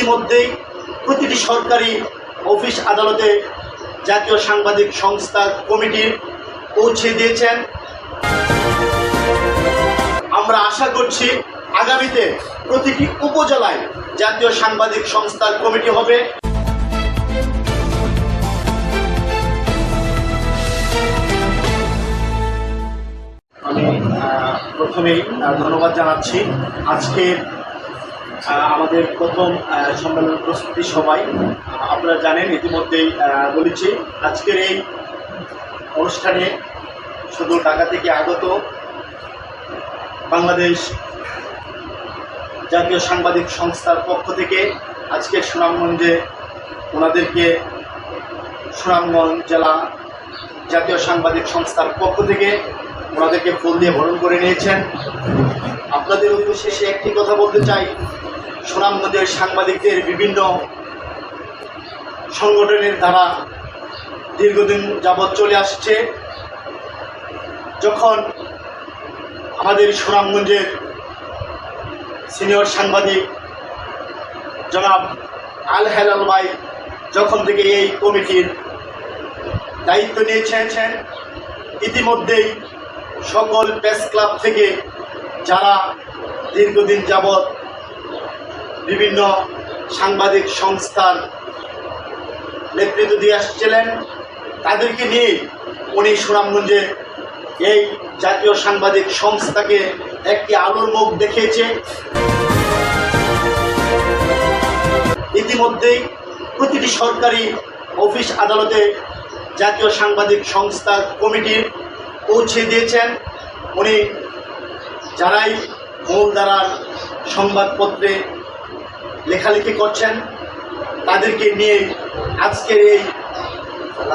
ইতিমধ্যেই প্রতিটি সরকারি অফিস আদালতে জাতীয় সাংবাদিক সংস্থা কমিটির পৌঁছে দিয়েছেন। আমরা আশা করছি আগামীতে প্রতিটি উপজেলায় জাতীয় সাংবাদিক সংস্থার কমিটি হবে। আমি প্রথমেই ধন্যবাদ জানাচ্ছি। আজকের আহ, আমাদের প্রথম সম্মেলন প্রস্তুতি সবাই আপনারা জানেন, ইতিমধ্যেই বলেছি, আজকের এই অনুষ্ঠানে শুধু ঢাকা থেকে আগত বাংলাদেশ জাতীয় সাংবাদিক সংস্থার পক্ষ থেকে আজকে সুনামগঞ্জে ওনাদেরকে সুনামগঞ্জ জেলা জাতীয় সাংবাদিক সংস্থার পক্ষ থেকে ওনাদেরকে ফুল দিয়ে বরণ করে নিয়েছেন। আপনাদের উদ্দেশ্যে সে একটি কথা বলতে চাই। সুনামগঞ্জের সাংবাদিকদের বিভিন্ন সংগঠনের দ্বারা দীর্ঘদিন যাবৎ চলে আসছে। যখন আমাদের সুনামগঞ্জের সিনিয়র সাংবাদিক জনাব আল হেলাল ভাই যখন থেকে এই কমিটির দায়িত্ব নিয়েছেন, ইতিমধ্যেই সকল প্রেস ক্লাব থেকে যারা দীর্ঘদিন যাবৎ বিভিন্ন সাংবাদিক সংস্থার নেতৃত্ব দিয়ে আসছিলেন। তাদেরকে নিয়ে উনি সুনামগঞ্জে এই জাতীয় সাংবাদিক সংস্থাকে একটি আলোর মুখ দেখিয়েছে। ইতিমধ্যেই প্রতিটি সরকারি অফিস আদালতে জাতীয় সাংবাদিক সংস্থা কমিটির পৌঁছে দিয়েছেন। উনি যারাই মূলধারার সংবাদপত্রে লেখালেখি করছেন, তাদেরকে নিয়ে আজকের এই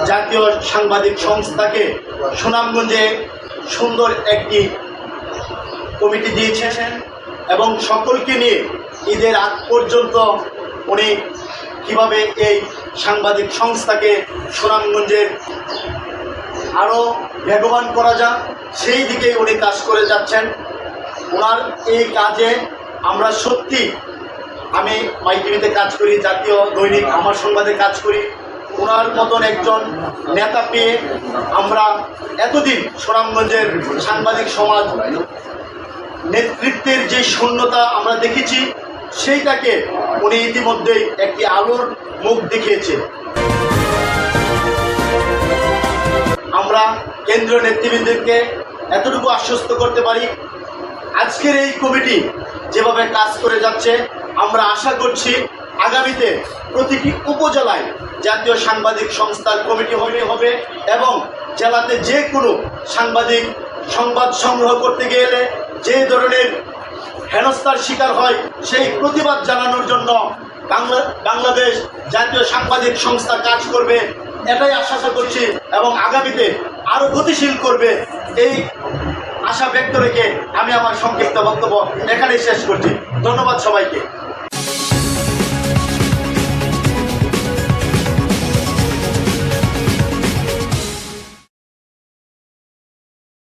জাতীয় সাংবাদিক সংস্থাকে সুনামগঞ্জে সুন্দর একটি কমিটি দিয়েছেন এবং সকলকে নিয়ে ঈদের আগ পর্যন্ত উনি কীভাবে এই সাংবাদিক সংস্থাকে সুনামগঞ্জের আরও বেগবান করা যায়, সেই দিকেই উনি কাজ করে যাচ্ছেন। ওনার এই কাজে আমরা সত্যি আমি মাই টিভিতে কাজ করি, জাতীয় দৈনিক আমার সংবাদে কাজ করি। ওনার মতন একজন নেতা পেয়ে আমরা এতদিন সুনামগঞ্জের সাংবাদিক সমাজ নেতৃত্বের যে শূন্যতা আমরা দেখেছি, সেইটাকে উনি ইতিমধ্যেই একটি আলোর মুখ দেখিয়েছে আমরা কেন্দ্রীয় নেতৃবৃন্দকে এতটুকু আশ্বস্ত করতে পারি, আজকের এই কমিটি যেভাবে কাজ করে যাচ্ছে আমরা আশা করছি আগামীতে প্রতিটি উপজেলায় জাতীয় সাংবাদিক সংস্থার কমিটি হবে হবে এবং জেলাতে যে কোনো সাংবাদিক সংবাদ সংগ্রহ করতে গেলে যে ধরনের হেনস্থার শিকার হয় সেই প্রতিবাদ জানানোর জন্য বাংলা বাংলাদেশ জাতীয় সাংবাদিক সংস্থা কাজ করবে, এটাই আশা করছি এবং আগামীতে আরও গতিশীল করবে এই আশা ব্যক্ত রেখে আমি আমার সংক্ষিপ্ত বক্তব্য এখানেই শেষ করছি। ধন্যবাদ সবাইকে।